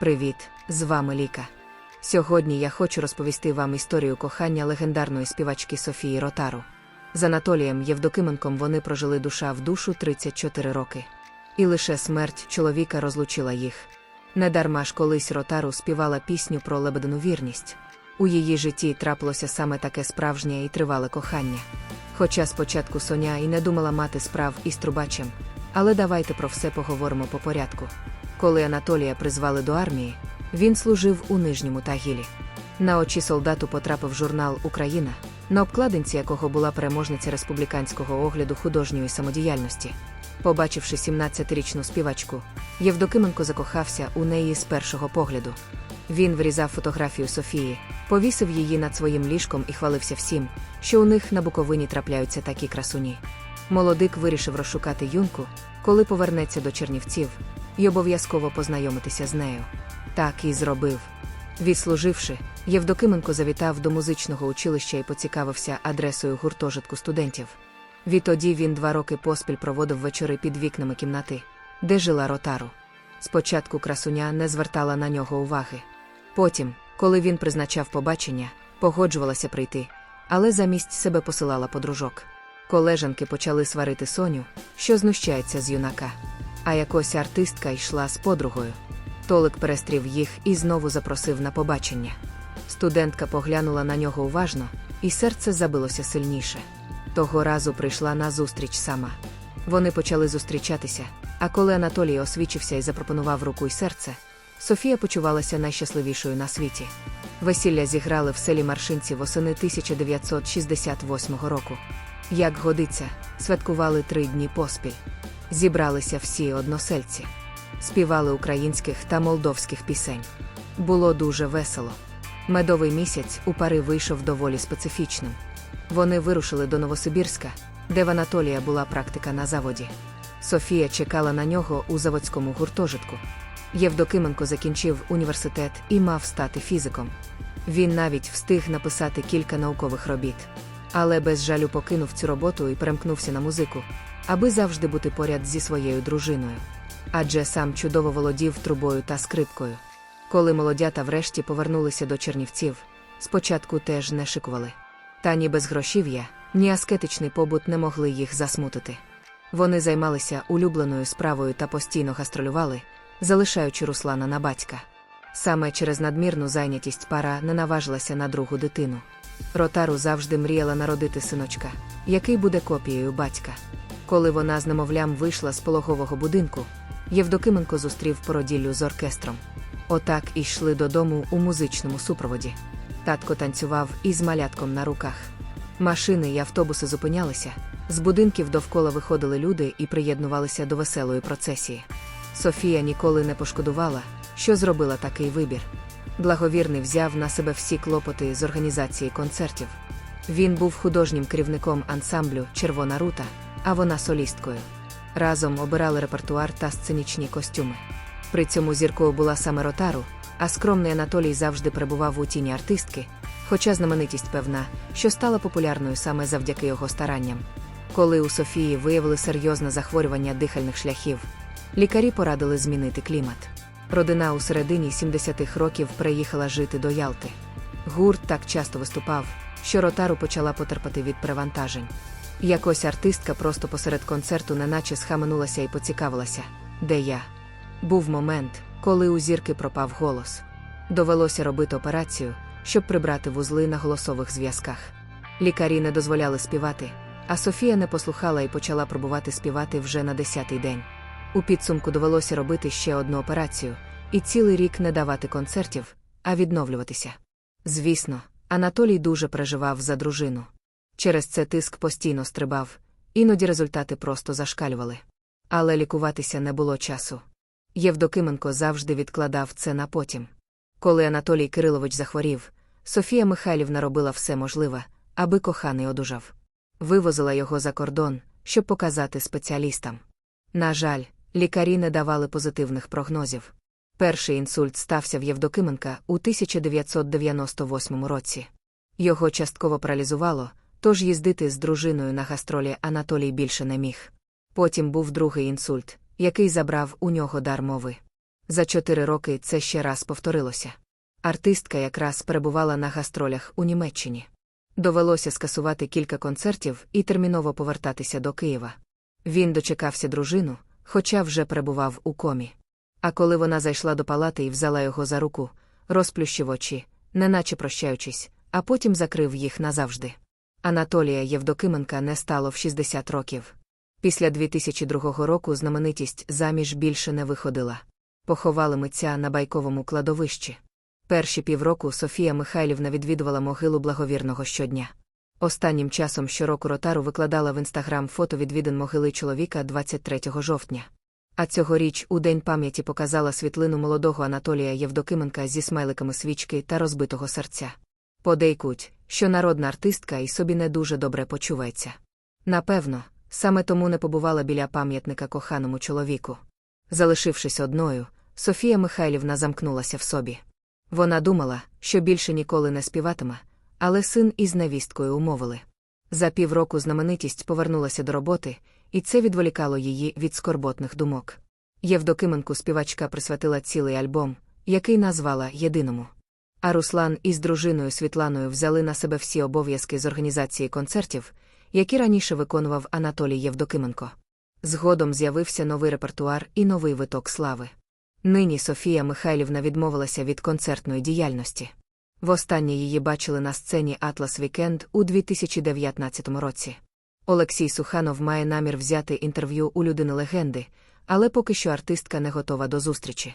Привіт, з вами Ліка. Сьогодні я хочу розповісти вам історію кохання легендарної співачки Софії Ротару. З Анатолієм Євдокименком вони прожили душа в душу 34 роки. І лише смерть чоловіка розлучила їх. Недарма ж колись Ротару співала пісню про лебедину вірність. У її житті трапилося саме таке справжнє і тривале кохання. Хоча спочатку Соня і не думала мати справ із трубачем. Але давайте про все поговоримо по порядку. Коли Анатолія призвали до армії, він служив у нижньому Тагілі. На очі солдату потрапив журнал Україна, на обкладинці якого була переможниця республіканського огляду художньої самодіяльності. Побачивши 17-річну співачку, Євдокименко закохався у неї з першого погляду. Він врізав фотографію Софії, повісив її над своїм ліжком і хвалився всім, що у них на Буковині трапляються такі красуні. Молодик вирішив розшукати юнку, коли повернеться до Чернівців, і обов'язково познайомитися з нею. Так і зробив. Відслуживши, Євдокименко завітав до музичного училища і поцікавився адресою гуртожитку студентів. Відтоді він два роки поспіль проводив вечори під вікнами кімнати, де жила Ротару. Спочатку красуня не звертала на нього уваги. Потім, коли він призначав побачення, погоджувалася прийти, але замість себе посилала подружок. Колежанки почали сварити Соню, що знущається з юнака. А якось артистка йшла з подругою. Толик перестрів їх і знову запросив на побачення. Студентка поглянула на нього уважно, і серце забилося сильніше. Того разу прийшла на зустріч сама. Вони почали зустрічатися, а коли Анатолій освічився і запропонував руку й серце, Софія почувалася найщасливішою на світі. Весілля зіграли в селі Маршинці восени 1968 року. Як годиться, святкували три дні поспіль. Зібралися всі односельці, співали українських та молдовських пісень. Було дуже весело. Медовий місяць у пари вийшов доволі специфічним. Вони вирушили до Новосибірська, де в Анатолія була практика на заводі. Софія чекала на нього у заводському гуртожитку. Євдокименко закінчив університет і мав стати фізиком. Він навіть встиг написати кілька наукових робіт. Але без жалю покинув цю роботу і перемкнувся на музику, аби завжди бути поряд зі своєю дружиною. Адже сам чудово володів трубою та скрипкою. Коли молодята врешті повернулися до Чернівців, спочатку теж не шикували. Та ні без грошів'я, ні аскетичний побут не могли їх засмутити. Вони займалися улюбленою справою та постійно гастролювали, залишаючи Руслана на батька. Саме через надмірну зайнятість пара не наважилася на другу дитину. Ротару завжди мріяла народити синочка, який буде копією батька. Коли вона з немовлям вийшла з пологового будинку, Євдокименко зустрів породіллю з оркестром. Отак йшли додому у музичному супроводі. Татко танцював із малятком на руках. Машини й автобуси зупинялися, з будинків довкола виходили люди і приєднувалися до веселої процесії. Софія ніколи не пошкодувала, що зробила такий вибір. Благовірний взяв на себе всі клопоти з організації концертів. Він був художнім керівником ансамблю Червона рута, а вона солісткою. Разом обирали репертуар та сценічні костюми. При цьому зіркою була саме Ротару, а скромний Анатолій завжди перебував у тіні артистки, хоча знаменитість певна, що стала популярною саме завдяки його старанням. Коли у Софії виявили серйозне захворювання дихальних шляхів, лікарі порадили змінити клімат. Родина у середині 70-х років переїхала жити до Ялти. Гурт так часто виступав, що Ротару почала потерпати від перевантажень. Якось артистка просто посеред концерту неначе схаменулася і поцікавилася, де я. Був момент, коли у зірки пропав голос. Довелося робити операцію, щоб прибрати вузли на голосових зв'язках. Лікарі не дозволяли співати, а Софія не послухала і почала пробувати співати вже на десятий день. У підсумку довелося робити ще одну операцію і цілий рік не давати концертів, а відновлюватися. Звісно, Анатолій дуже переживав за дружину. Через це тиск постійно стрибав, іноді результати просто зашкалювали. Але лікуватися не було часу. Євдокименко завжди відкладав це на потім. Коли Анатолій Кирилович захворів, Софія Михайлівна робила все можливе, аби коханий одужав. Вивозила його за кордон, щоб показати спеціалістам. На жаль, лікарі не давали позитивних прогнозів. Перший інсульт стався в Євдокименка у 1998 році. Його частково паралізувало, тож їздити з дружиною на гастролі Анатолій більше не міг. Потім був другий інсульт, який забрав у нього дар мови. За чотири роки це ще раз повторилося. Артистка якраз перебувала на гастролях у Німеччині. Довелося скасувати кілька концертів і терміново повертатися до Києва. Він дочекався дружину, хоча вже перебував у комі. А коли вона зайшла до палати і взяла його за руку, розплющив очі, неначе прощаючись, а потім закрив їх назавжди. Анатолія Євдокименка не стало в 60 років. Після 2002 року знаменитість заміж більше не виходила. Поховали митця на байковому кладовищі. Перші півроку Софія Михайлівна відвідувала могилу благовірного щодня. Останнім часом щороку ротару викладала в інстаграм фото відвідин могили чоловіка 23 жовтня. А цьогоріч у День пам'яті показала світлину молодого Анатолія Євдокименка зі смайликами свічки та розбитого серця. Подейкуть, що народна артистка і собі не дуже добре почувається. Напевно, саме тому не побувала біля пам'ятника коханому чоловіку. Залишившись одною, Софія Михайлівна замкнулася в собі. Вона думала, що більше ніколи не співатиме, але син із невісткою умовили. За півроку знаменитість повернулася до роботи, і це відволікало її від скорботних думок. Євдокименку співачка присвятила цілий альбом, який назвала Єдиному. А Руслан із дружиною Світланою взяли на себе всі обов'язки з організації концертів, які раніше виконував Анатолій Євдокименко. Згодом з'явився новий репертуар і новий виток слави. Нині Софія Михайлівна відмовилася від концертної діяльності. Востаннє її бачили на сцені Атлас Вікенд у 2019 році. Олексій Суханов має намір взяти інтерв'ю у людини легенди, але поки що артистка не готова до зустрічі.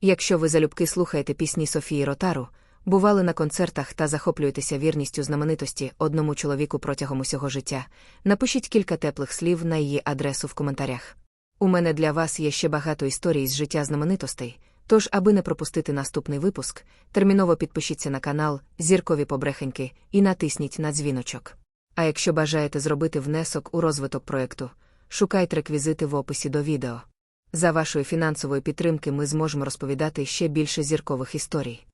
Якщо ви залюбки слухаєте пісні Софії Ротару, бували на концертах та захоплюєтеся вірністю знаменитості одному чоловіку протягом усього життя, напишіть кілька теплих слів на її адресу в коментарях. У мене для вас є ще багато історій з життя знаменитостей, тож, аби не пропустити наступний випуск, терміново підпишіться на канал Зіркові Побрехеньки і натисніть на дзвіночок. А якщо бажаєте зробити внесок у розвиток проєкту, шукайте реквізити в описі до відео. За вашої фінансової підтримки ми зможемо розповідати ще більше зіркових історій.